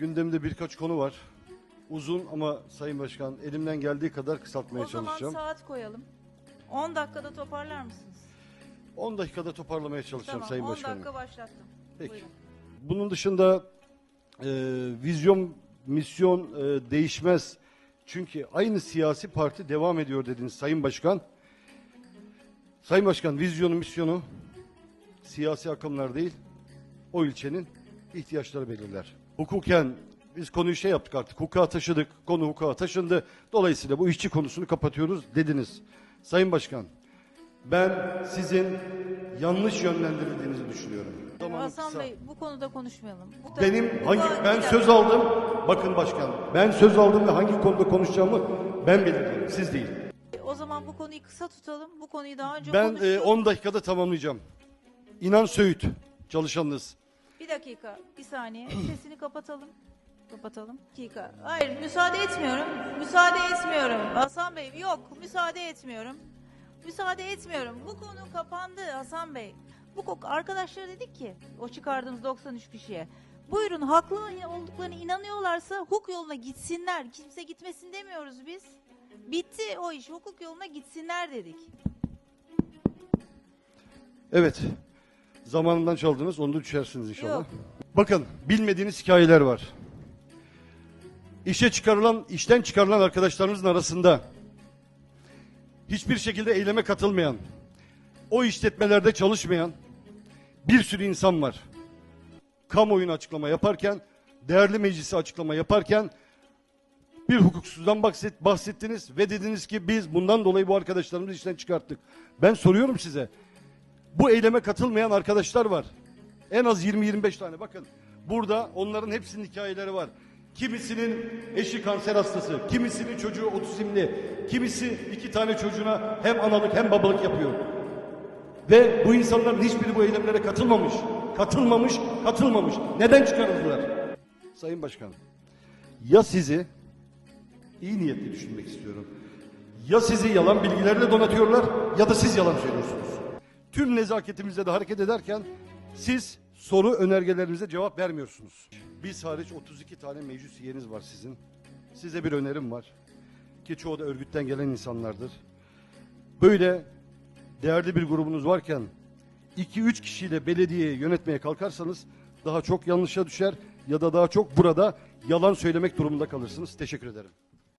gündemde birkaç konu var. Uzun ama Sayın Başkan elimden geldiği kadar kısaltmaya o zaman çalışacağım. saat koyalım. 10 dakikada toparlar mısınız? 10 dakikada toparlamaya çalışacağım tamam Sayın 10 Başkanım. dakika başlattım. Peki. Buyurun. Bunun dışında e, vizyon, misyon e, değişmez. Çünkü aynı siyasi parti devam ediyor dediniz Sayın Başkan. Sayın Başkan vizyonu, misyonu siyasi akımlar değil, o ilçenin ihtiyaçları belirler. Hukuken biz konuyu şey yaptık artık, hukuka taşıdık, konu hukuka taşındı. Dolayısıyla bu işçi konusunu kapatıyoruz dediniz. Sayın Başkan, ben sizin yanlış yönlendirildiğinizi düşünüyorum. Hasan kısa. Bey bu konuda konuşmayalım. Bu Benim hangi ben söz aldım. Bakın başkan. Ben söz aldım ve hangi konuda konuşacağımı ben belirlerim. Siz değil. O zaman bu konuyu kısa tutalım. Bu konuyu daha önce Ben konuştuk. e, 10 dakikada tamamlayacağım. İnan Söğüt çalışanınız. Bir dakika, bir saniye. Sesini kapatalım. Kapatalım. Dakika. Hayır, müsaade etmiyorum. Müsaade etmiyorum. Hasan Bey, yok. Müsaade etmiyorum. Müsaade etmiyorum. Bu konu kapandı Hasan Bey. Bu konu arkadaşlar dedik ki o çıkardığımız 93 kişiye. Buyurun haklı olduklarına inanıyorlarsa hukuk yoluna gitsinler. Kimse gitmesin demiyoruz biz. Bitti o iş. Hukuk yoluna gitsinler dedik. Evet. Zamanından çaldınız. Onu da düşersiniz inşallah. Yok. Bakın bilmediğiniz hikayeler var. İşe çıkarılan, işten çıkarılan arkadaşlarınızın arasında hiçbir şekilde eyleme katılmayan, o işletmelerde çalışmayan bir sürü insan var. Kamuoyuna açıklama yaparken, değerli meclisi açıklama yaparken bir hukuksuzdan bahset, bahsettiniz ve dediniz ki biz bundan dolayı bu arkadaşlarımızı işten çıkarttık. Ben soruyorum size. Bu eyleme katılmayan arkadaşlar var. En az 20-25 tane bakın. Burada onların hepsinin hikayeleri var. Kimisinin eşi kanser hastası, kimisinin çocuğu otizmli, kimisi iki tane çocuğuna hem analık hem babalık yapıyor. Ve bu insanların hiçbiri bu eylemlere katılmamış. Katılmamış, katılmamış. Neden çıkarıldılar? Sayın Başkanım, ya sizi iyi niyetli düşünmek istiyorum. Ya sizi yalan bilgilerle donatıyorlar ya da siz yalan söylüyorsunuz. Tüm nezaketimizle de hareket ederken siz soru önergelerimize cevap vermiyorsunuz. Biz hariç 32 tane meclis üyeniz var sizin. Size bir önerim var. Ki çoğu da örgütten gelen insanlardır. Böyle değerli bir grubunuz varken 2-3 kişiyle belediyeyi yönetmeye kalkarsanız daha çok yanlışa düşer ya da daha çok burada yalan söylemek durumunda kalırsınız. Teşekkür ederim.